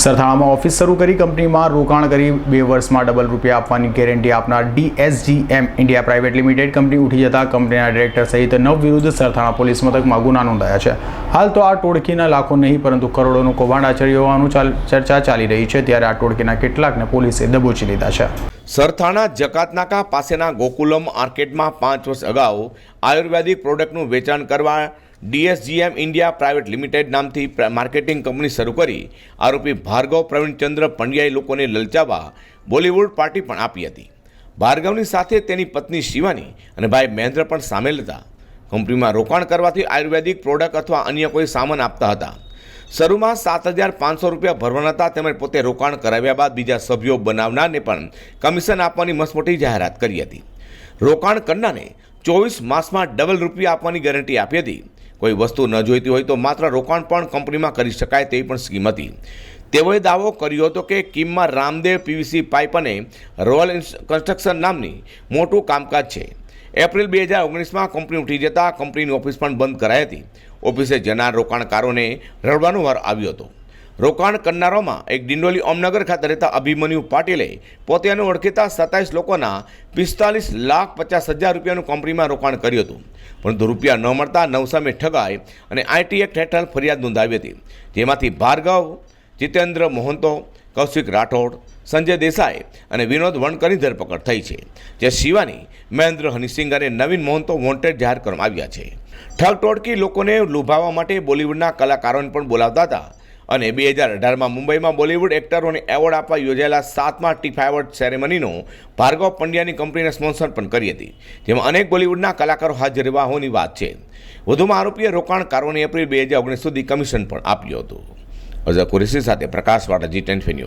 સરથાણામાં office શરૂ કરી કંપનીમાં રોકાણ કરી બે વર્ષમાં ડબલ રૂપિયા આપવાની ગેરંટી આપનાર DSGM India private limited company ઉઠી જતા કંપનીના ડિરેક્ટર સહિત નવ વિરુદ્ધ સરથાણા પોલીસ મથકમાં ગુના નોંધાયા છે. હાલ તો આ ટોળકીના લાખો નહીં, પરંતુ કરોડોનું કૌભાંડ આચર્યું હોવાનું ચર્ચા ચાલી રહી છે, ત્યારે આ ટોળકીના કેટલાકને પોલીસે દબોચી લીધા છે. સરથાણા જકાતનાકા પાસેના ગોકુલમ માર્કેટમાં પાંચ વર્ષ અગાઉ આયુર્વેદિક પ્રોડક્ટનું વેચાણ કરવા ડીએસજીએમ ઇન્ડિયા પ્રાઇવેટ લિમિટેડ નામથી માર્કેટિંગ કંપની શરૂ કરી આરોપી ભાર્ગવ પ્રવીણચંદ્ર પંડ્યાએ લોકોને લલચાવવા બોલિવૂડ પાર્ટી પણ આપી હતી. ભાર્ગવની સાથે તેની પત્ની શિવાની અને ભાઈ મહેન્દ્ર પણ સામેલ હતા. કંપનીમાં રોકાણ કરવાથી આયુર્વેદિક પ્રોડક્ટ અથવા અન્ય કોઈ સામાન આપતા હતા. શરૂમાં સાત હજાર પાંચસો રૂપિયા ભરવાના હતા તેમજ પોતે રોકાણ કરાવ્યા બાદ બીજા સભ્યો બનાવનારને પણ કમિશન આપવાની મસમોટી જાહેરાત કરી હતી. રોકાણ કરનારને ચોવીસ માસમાં ડબલ રૂપિયા આપવાની ગેરંટી આપી હતી. કોઈ વસ્તુ ન જોઈતી હોય તો માત્ર રોકાણ પણ કંપનીમાં કરી શકાય તેવી પણ સ્કીમ હતી. તેઓએ દાવો કર્યો હતો કે કિમમાં રામદેવ પીવીસી પાઇપ અને રોયલ કન્સ્ટ્રક્શન નામની મોટું કામકાજ છે. એપ્રિલ બે હજાર ઓગણીસમાં કંપની ઉઠી જતાં કંપનીની ઓફિસ પણ બંધ કરાઈ હતી. ઓફિસે જનાર રોકાણકારોને રડવાનો વાર આવ્યો હતો. રોકાણ કરનારોમાં એક ડિંડોલી ઓમનગર ખાતે રહેતા અભિમન્યુ પાટીલે પોતાને ઓળખીતા સત્તાવીસ લોકોના પિસ્તાલીસ લાખ પચાસ હજાર રૂપિયાનું કંપનીમાં રોકાણ કર્યું હતું. પરંતુ રૂપિયા ન મળતા નવસામે ઠગાઈ અને આઈટી એક્ટ હેઠળ ફરિયાદ નોંધાવી હતી. જેમાંથી ભાર્ગવ, જીતેન્દ્ર મોહંતો, કૌશિક રાઠોડ, સંજય દેસાઈ અને વિનોદ વણકરની ધરપકડ થઈ છે, જે શિવાની, મહેન્દ્ર હનીસિંગ અને નવીન મોહંતો વોન્ટેડ જાહેર કરવામાં આવ્યા છે. ઠગ ટોળકી લોકોને લુભાવવા માટે બોલિવૂડના કલાકારોને પણ બોલાવતા હતા. અને બે હજાર અઢારમાં મુંબઈમાં બોલિવૂડ એક્ટરોને એવોર્ડ આપવા યોજાયેલા સાતમા ટી એવોર્ડ સેરેમનીનો ભાર્ગવ પંડ્યાની કંપનીને સ્પોન્સર પણ કરી હતી, જેમાં અનેક બોલિવૂડના કલાકારો હાજર રહેવા હોવાની વાત છે. વધુમાં આરોપીએ રોકાણકારોને એપ્રિલ બે હજાર ઓગણીસ સુધી કમિશન પણ આપ્યું હતું. અઝર કુરેશી સાથે પ્રકાશ વાળા જી ટેન ન્યૂઝ.